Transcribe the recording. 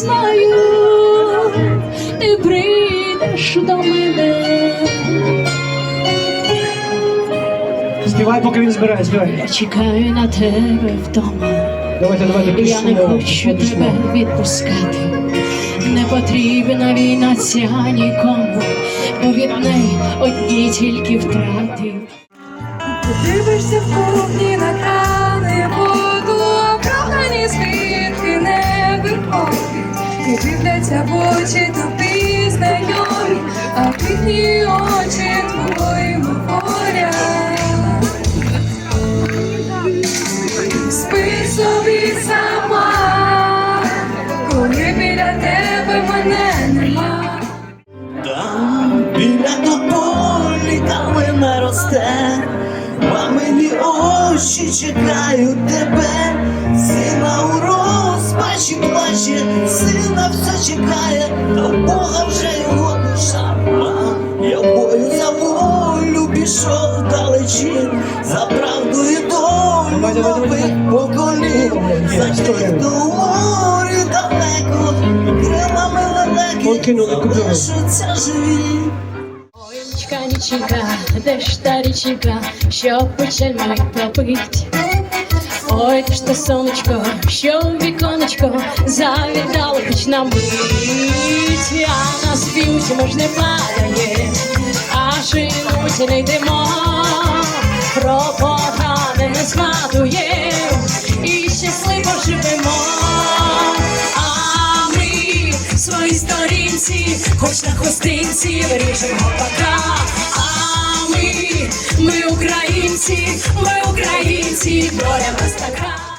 чекаю, ти прийдеш до мене. Співай, поки він збирає, співай. Я чекаю на тебе вдома. Давайте, давайте, Я не хочу пішло, пішло. тебе відпускати. Не потрібна війна ця нікому, бо від неї одні тільки втрати. Дивишся в кухні Дивляться в очі тобі знайомі, а їхні очі твоїми поряд. Спи собі сама, коли біля тебе мене нема. Там біля тополі калина росте, мамині очі чекають тебе, сина у розпачі плаче, пішов далечінь, за правду і долю нових поколінь, за тих, у морі далеко, крилами лелеки, залишаться живі. Ой, нічка, нічка, де ж та річка, що печаль мать пропить? Ой, де ж те сонечко, що в віконечко завідало хоч на мить, а на співці мож не падає, танці не йдемо, про погане не згадує і щасливо живемо, а ми своїй сторінці, хоч на хостинці виріжемо пока. А ми, ми українці, ми українці, доля нас така.